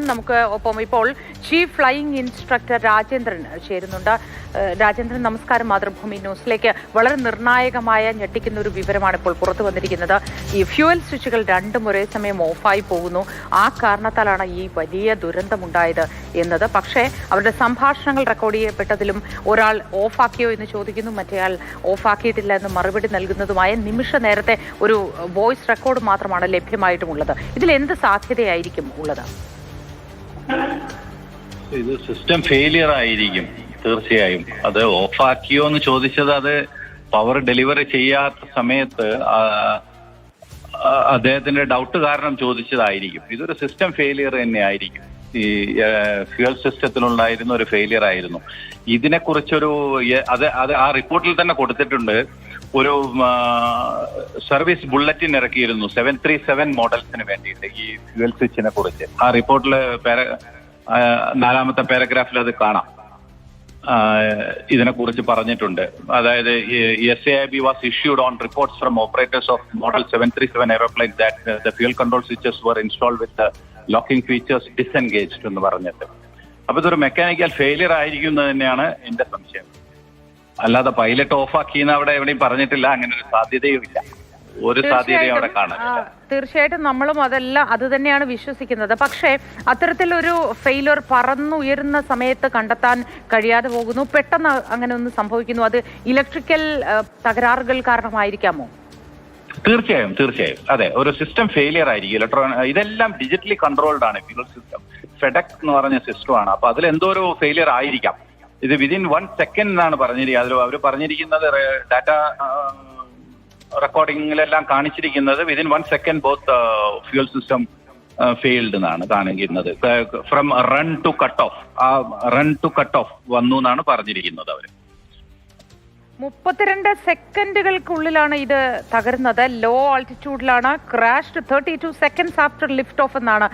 നമുക്ക് ഒപ്പം ഇപ്പോൾ ചീഫ് ഫ്ലൈയിങ് ഇൻസ്ട്രക്ടർ രാജേന്ദ്രൻ ചേരുന്നുണ്ട്. രാജേന്ദ്രൻ നമസ്കാരം. മാതൃഭൂമി ന്യൂസിലേക്ക് വളരെ നിർണായകമായ ഞെട്ടിക്കുന്ന ഒരു വിവരമാണ് ഇപ്പോൾ പുറത്തു വന്നിരിക്കുന്നത്. ഈ ഫ്യൂവൽ സ്വിച്ചുകൾ രണ്ടും ഒരേ സമയം ഓഫായി പോകുന്നു. ആ കാരണത്താലാണ് ഈ വലിയ ദുരന്തമുണ്ടായത് എന്നത്. പക്ഷേ അവരുടെ സംഭാഷണങ്ങൾ റെക്കോർഡ് ചെയ്യപ്പെട്ടതിലും ഒരാൾ ഓഫാക്കിയോ എന്ന് ചോദിക്കുന്നു. മറ്റേയാൾ ഓഫാക്കിയിട്ടില്ല എന്ന് മറുപടി നൽകുന്നതുമായ നിമിഷ നേരത്തെ ഒരു വോയിസ് റെക്കോർഡ് മാത്രമാണ് ലഭ്യമായിട്ടുമുള്ളത്. ഇതിൽ എന്ത് സാധ്യതയായിരിക്കും ഉള്ളത്? ഇത് സിസ്റ്റം ഫെയിലിയർ ആയിരിക്കും തീർച്ചയായും. അത് ഓഫാക്കിയോ എന്ന് ചോദിച്ചത് അത് പവർ ഡെലിവറി ചെയ്യാത്ത സമയത്ത് അദ്ദേഹത്തിന്റെ ഡൗട്ട് കാരണം ചോദിച്ചതായിരിക്കും. ഇതൊരു സിസ്റ്റം ഫെയിലിയർ തന്നെ ആയിരിക്കും. ഈ ഫ്യൂൽ സിസ്റ്റത്തിലുണ്ടായിരുന്ന ഒരു ഫെയിലിയർ ആയിരുന്നു. ഇതിനെക്കുറിച്ചൊരു അത് അത് ആ റിപ്പോർട്ടിൽ തന്നെ കൊടുത്തിട്ടുണ്ട്. ഒരു സർവീസ് ബുള്ളറ്റിൻ ഇറക്കിയിരുന്നു. സെവൻ ത്രീ സെവൻ മോഡൽസിന് വേണ്ടിയിട്ട് ഈ ഫ്യൂവൽ സ്വിച്ചിനെ കുറിച്ച്. ആ റിപ്പോർട്ടിൽ നാലാമത്തെ പാരഗ്രാഫിൽ അത് കാണാം. ഇതിനെ കുറിച്ച് പറഞ്ഞിട്ടുണ്ട്. അതായത് S A I B was issued on reports from operators of model seven three seven aeroplane that the fuel control switches were install with locking features disengaged എന്ന് പറഞ്ഞിട്ട്. അപ്പൊ ഇതൊരു മെക്കാനിക്കൽ ഫെയിലിയർ ആയിരിക്കും എന്ന് തന്നെയാണ് എന്റെ സംശയം. അല്ലാതെ പൈലറ്റ് ഓഫ് ആക്കിയെന്ന് അവിടെ എവിടെയും പറഞ്ഞിട്ടില്ല. അങ്ങനെ ഒരു സാധ്യതയും ഇല്ല. ഒരു സാധ്യതയും അവിടെ തീർച്ചയായിട്ടും, കാണാനില്ല തീർച്ചയായിട്ടും നമ്മളും അതെല്ലാം അത് തന്നെയാണ് വിശ്വസിക്കുന്നത്. പക്ഷേ അത്തരത്തിലൊരു ഫെയിലർ പറന്നുയരുന്ന സമയത്ത് കണ്ടെത്താൻ കഴിയാതെ പോകുന്നു. പെട്ടെന്ന് അങ്ങനെ ഒന്ന് സംഭവിക്കുന്നു. അത് ഇലക്ട്രിക്കൽ തകരാറുകൾ കാരണമായിരിക്കാമോ? തീർച്ചയായും തീർച്ചയായും. അതെ ഒരു സിസ്റ്റം ഫെയിലിയർ ആയിരിക്കും. ഇലക്ട്രോ ഇതെല്ലാം ഡിജിറ്റലി കൺട്രോൾഡ് ആണ്. ഫ്യൂൽ സിസ്റ്റം ഫെഡക് എന്ന് പറഞ്ഞ സിസ്റ്റം ആണ്. അപ്പൊ അതിൽ എന്തോ ഒരു ഫെയിലിയർ ആയിരിക്കാം. ഇത് വിതിൻ വൺ സെക്കൻഡ് എന്നാണ് പറഞ്ഞിരിക്കുന്നത്. അതിൽ അവർ പറഞ്ഞിരിക്കുന്നത് ഡാറ്റ റെക്കോർഡിങ്ങിലെല്ലാം കാണിച്ചിരിക്കുന്നത് within one second both fuel system failed എന്നാണ് കാണിക്കുന്നത്. From run to cut off ആ റൺ ടു കട്ട് ഓഫ് വന്നു എന്നാണ് പറഞ്ഞിരിക്കുന്നത് അവർ മുപ്പത്തിരണ്ട് സെക്കൻഡുകൾക്കുള്ളിലാണ് ഇത് തകരുന്നത്. Low ആൾട്ടിറ്റ്യൂഡിലാണ് crashed thirty two seconds after lift off എന്നാണ്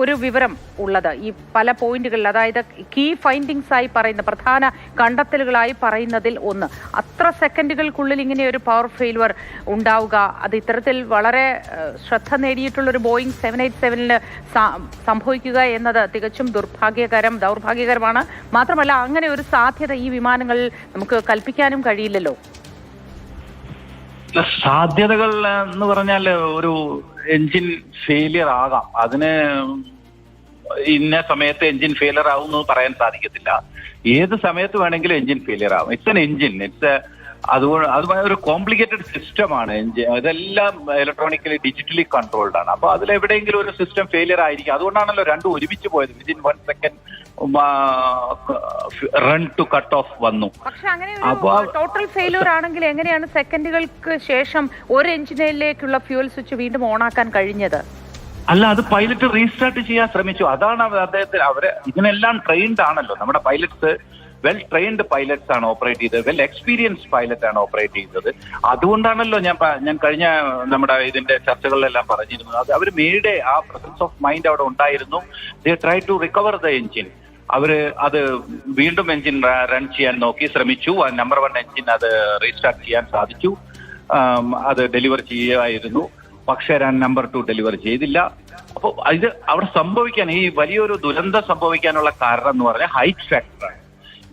ഒരു വിവരം ഉള്ളത്. ഈ പല പോയിന്റുകളിൽ അതായത് കീ ഫൈൻഡിങ്സ് ആയി പറയുന്ന പ്രധാന കണ്ടെത്തലുകളായി പറയുന്നതിൽ ഒന്ന്. അത്ര സെക്കൻഡുകൾക്കുള്ളിൽ ഇങ്ങനെ ഒരു പവർ ഫെയിലുവർ ഉണ്ടാവുക അത് ഇത്തരത്തിൽ വളരെ ശ്രദ്ധ നേടിയിട്ടുള്ള ഒരു ബോയിങ് സെവൻ എയ്റ്റ് സെവനിൽ സംഭവിക്കുക എന്നത് തികച്ചും ദുർഭാഗ്യകരം ദൗർഭാഗ്യകരമാണ്. മാത്രമല്ല അങ്ങനെ ഒരു സാധ്യത ഈ വിമാനങ്ങളിൽ നമുക്ക് കൽപ്പിക്കാനും കഴിയില്ലല്ലോ. സാധ്യതകൾ എന്ന് പറഞ്ഞാൽ ഒരു എഞ്ചിൻ ഫെയിലിയർ ആകാം. അതിന് ഇന്ന സമയത്ത് എഞ്ചിൻ ഫെയിലിയർ ആവും എന്ന് പറയാൻ സാധിക്കത്തില്ല. ഏത് സമയത്ത് വേണമെങ്കിലും എഞ്ചിൻ ഫെയിലിയർ ആകും ഇറ്റ്സ് എൻ എഞ്ചിൻ ഇറ്റ്സ് അതുകൊണ്ട് അത് ഒരു കോംപ്ലിക്കേറ്റഡ് സിസ്റ്റമാണ് ഇതെല്ലാം ഇലക്ട്രോണിക്കലി ഡിജിറ്റലി കൺട്രോൾഡ് ആണ്. അപ്പൊ അതിലെവിടെയെങ്കിലും ഒരു സിസ്റ്റം ഫെയിലിയർ ആയിരിക്കും. അതുകൊണ്ടാണല്ലോ രണ്ടും ഒരുമിച്ച് പോയത്. Within one second run to cut off വന്നു. പക്ഷെ അങ്ങനെ ടോട്ടൽ ഫെയിലിയർ ആണെങ്കിൽ എങ്ങനെയാണ് സെക്കൻഡുകൾക്ക് ശേഷം ഒരു എഞ്ചിനിലേക്കുള്ള ഫ്യൂൽ സ്വിച്ച് വീണ്ടും ഓണാക്കാൻ കഴിഞ്ഞത്? അല്ല അത് പൈലറ്റ് റീസ്റ്റാർട്ട് ചെയ്യാൻ ശ്രമിച്ചു. അതാണ് അദ്ദേഹത്തിന് അവരെ ഇതിനെല്ലാം ട്രെയിൻഡ് ആണല്ലോ. നമ്മുടെ പൈലറ്റ്സ് വെൽ ട്രെയിൻഡ് പൈലറ്റ്സ് ആണ് ഓപ്പറേറ്റ് ചെയ്തത്. വെൽ എക്സ്പീരിയൻസ്ഡ് പൈലറ്റ് ആണ് ഓപ്പറേറ്റ് ചെയ്തത്. അതുകൊണ്ടാണല്ലോ ഞാൻ ഞാൻ കഴിഞ്ഞ നമ്മുടെ ഇതിന്റെ ചർച്ചകളിലെല്ലാം പറഞ്ഞിരുന്നത്. അത് അവർ മേയുടെ ആ പ്രസൻസ് ഓഫ് മൈൻഡ് അവിടെ ഉണ്ടായിരുന്നു. They try to recover the engine അവർ അത് വീണ്ടും എഞ്ചിൻ റൺ ചെയ്യാൻ നോക്കി ശ്രമിച്ചു. നമ്പർ വൺ എഞ്ചിൻ അത് റീസ്റ്റാർട്ട് ചെയ്യാൻ സാധിച്ചു. അത് ഡെലിവർ ചെയ്യുമായിരുന്നു പക്ഷേ ഞാൻ നമ്പർ ടു ഡെലിവർ ചെയ്തില്ല. അപ്പോൾ ഇത് അവിടെ സംഭവിക്കാൻ ഈ വലിയൊരു ദുരന്തം സംഭവിക്കാനുള്ള കാരണം എന്ന് പറഞ്ഞാൽ ഹൈറ്റ് ഫാക്ടറാണ്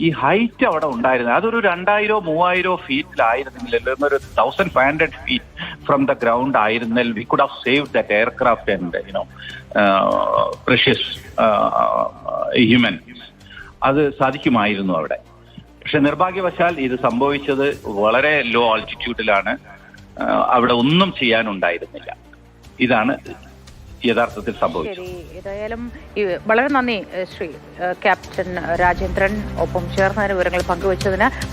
ഈ ഹൈറ്റ് അവിടെ ഉണ്ടായിരുന്നു അതൊരു രണ്ടായിരോ മൂവായിരോ ഫീറ്റിലായിരുന്നെങ്കിൽ അല്ലെങ്കിൽ ഒരു thousand five hundred feet from the ground ആയിരുന്നെങ്കിൽ we could have save that aircraft and you know precious human അത് സാധിക്കുമായിരുന്നു അവിടെ. പക്ഷെ നിർഭാഗ്യവശാൽ ഇത് സംഭവിച്ചത് വളരെ ലോ ആൾട്ടിറ്റ്യൂഡിലാണ് അവിടെ ഒന്നും ചെയ്യാനുണ്ടായിരുന്നില്ല. ഇതാണ് യഥാർത്ഥത്തിൽ സംഭവിച്ചു. ഏതായാലും വളരെ നന്ദി ശ്രീ ക്യാപ്റ്റൻ രാജേന്ദ്രൻ ഒപ്പം ചേർന്നതിന് വിവരങ്ങൾ പങ്കുവച്ചതിന്